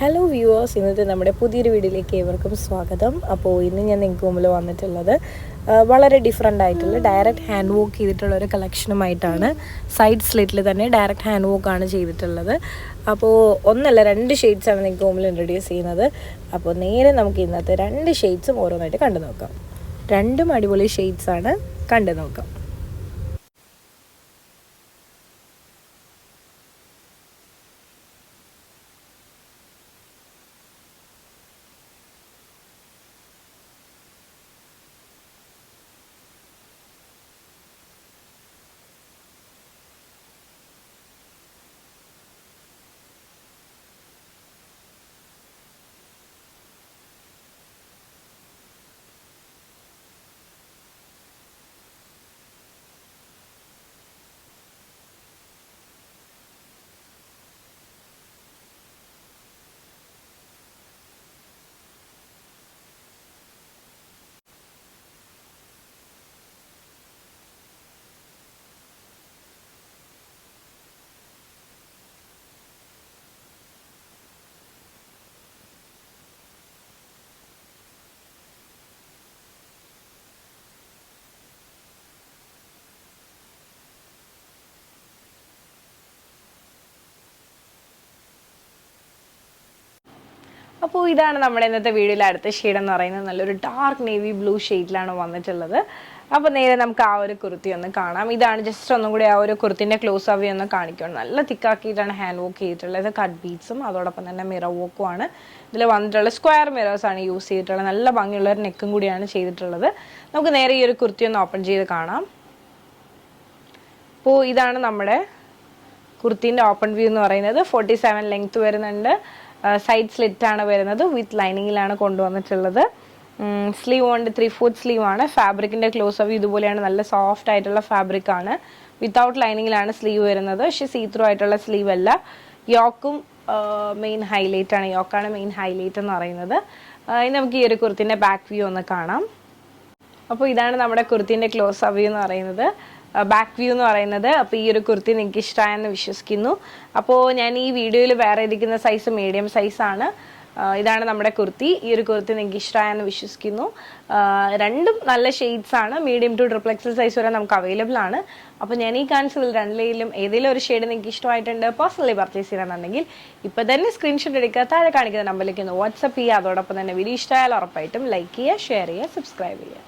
Hello viewers ഇന്നത്തെ നമ്മുടെ പുതിയൊരു വീഡിയോയിലേക്ക് ഏവർക്കും സ്വാഗതം. അപ്പോൾ ഇന്ന് ഞാൻ നിങ്ങൾക്ക് മുമ്പിൽ വന്നിട്ടുള്ളത് വളരെ ഡിഫറെന്റ് ആയിട്ടുള്ള ഡയറക്റ്റ് ഹാൻഡ് വോക്ക് ചെയ്തിട്ടുള്ള ഒരു കളക്ഷനുമായിട്ടാണ് സൈഡ് സ്ലിറ്റിൽ തന്നെ ഡയറക്റ്റ് ഹാൻഡ് വർക്ക് ആണ് ചെയ്തിട്ടുള്ളത്. അപ്പോൾ ഒന്നല്ല രണ്ട് ഷെയ്ഡ്സാണ് നിങ്ങൾക്ക് മുമ്പിൽ ഇൻട്രൊഡ്യൂസ് ചെയ്യുന്നത്. അപ്പോൾ നേരെ നമുക്ക് ഇന്നത്തെ രണ്ട് ഷെയ്ഡ്സും ഓരോന്നായിട്ട് കണ്ടു നോക്കാം രണ്ടും അടിപൊളി ഷെയ്ഡ്സാണ് കണ്ടു നോക്കാം അപ്പോൾ ഇതാണ് നമ്മുടെ ഇന്നത്തെ വീഡിയോയിലെ അടുത്ത ഷെയ്ഡ് എന്ന് പറയുന്നത്. നല്ലൊരു ഡാർക്ക് നേവി ബ്ലൂ ഷെയ്ഡിലാണ് വന്നിട്ടുള്ളത്. അപ്പോൾ നേരെ നമുക്ക് ആ ഒരു കുർത്തി ഒന്ന് കാണാം. ഇതാണ് ജസ്റ്റ് ഒന്നും കൂടി ആ ഒരു കുർത്തിന്റെ ക്ലോസ് അവി ഒന്ന് കാണിക്കണം നല്ല തിക്കാക്കിയിട്ടാണ് ഹാൻഡ് വർക്ക് ചെയ്തിട്ടുള്ളത്. കട്ട് ബീറ്റ്സും അതോടൊപ്പം തന്നെ മിറർ വോക്കും ആണ്. ഇതിൽ വന്നിട്ടുള്ള സ്ക്വയർ മിറേഴ്സ് ആണ് യൂസ് ചെയ്തിട്ടുള്ളത്. നല്ല ഭംഗിയുള്ള ഒരു നെക്കും കൂടിയാണ് ചെയ്തിട്ടുള്ളത്. നമുക്ക് നേരെ ഈ ഒരു കുർത്തി ഒന്ന് ഓപ്പൺ ചെയ്ത് കാണാം. അപ്പോൾ ഇതാണ് നമ്മുടെ കുർത്തീന്റെ ഓപ്പൺ വ്യൂ എന്ന് പറയുന്നത്. ഫോർട്ടി സെവൻ ലെങ്ത് വരുന്നുണ്ട്. സൈഡ് സ്ലിറ്റ് ആണ് വരുന്നത്. വിത്ത് ലൈനിങ്ങിലാണ് കൊണ്ടുവന്നിട്ടുള്ളത്. സ്ലീവ് ഉണ്ട് ത്രീ ഫോർത്ത് സ്ലീവ് ആണ്. ഫാബ്രിക്കിന്റെ ക്ലോസ് ഓഫ് ഇതുപോലെയാണ്. നല്ല സോഫ്റ്റ് ആയിട്ടുള്ള ഫാബ്രിക് ആണ്. വിത്തൗട്ട് ലൈനിങ്ങിലാണ് സ്ലീവ് വരുന്നത്. പക്ഷേ സീ ത്രൂ ആയിട്ടുള്ള സ്ലീവ് അല്ല. യോക്കും മെയിൻ ഹൈലൈറ്റ് ആണ്. യോക്കാണ് മെയിൻ ഹൈലൈറ്റ് എന്ന് പറയുന്നത്. ഇനി നമുക്ക് ഈ ഒരു കുർത്തിന്റെ ബാക്ക് വ്യൂ ഒന്ന് കാണാം. അപ്പോൾ ഇതാണ് നമ്മുടെ കുർത്തിന്റെ ക്ലോസ് അവ്യൂ എന്ന് പറയുന്നത്. ബാക്ക് വ്യൂ എന്ന് പറയുന്നത്. അപ്പോൾ ഈ ഒരു കുർത്തി നിങ്ങൾക്ക് ഇഷ്ടമായെന്ന് വിശ്വസിക്കുന്നു. അപ്പോൾ ഞാൻ ഈ വീഡിയോയിൽ വേറെ ഇരിക്കുന്ന സൈസ് മീഡിയം സൈസാണ് ഇതാണ് നമ്മുടെ കുർത്തി. ഈ ഒരു കുർത്തി നിങ്ങൾക്ക് ഇഷ്ടമായെന്ന് വിശ്വസിക്കുന്നു. രണ്ടും നല്ല ഷെയ്ഡ്സ് ആണ്. Medium to triple XL size വരെ നമുക്ക് അവൈലബിൾ ആണ്. അപ്പോൾ ഞാൻ ഈ കാണിച്ചതിൽ രണ്ടിലും ഏതെങ്കിലും ഒരു ഷെയ്ഡ് നിങ്ങൾക്ക് ഇഷ്ടമായിട്ടുണ്ട് പേഴ്സണലി പർച്ചേസ് ചെയ്യണമെന്നുണ്ടെങ്കിൽ ഇപ്പോൾ തന്നെ സ്ക്രീൻഷോട്ട് എടുക്കുക. താഴെ കാണിക്കുന്ന നമ്പറിലേക്ക് വാട്സപ്പ് ചെയ്യുക. അതോടൊപ്പം തന്നെ വീഡിയോ ഇഷ്ടമായാൽ ഉറപ്പായിട്ടും ലൈക്ക് ചെയ്യുക ഷെയർ ചെയ്യുക സബ്സ്ക്രൈബ് ചെയ്യുക.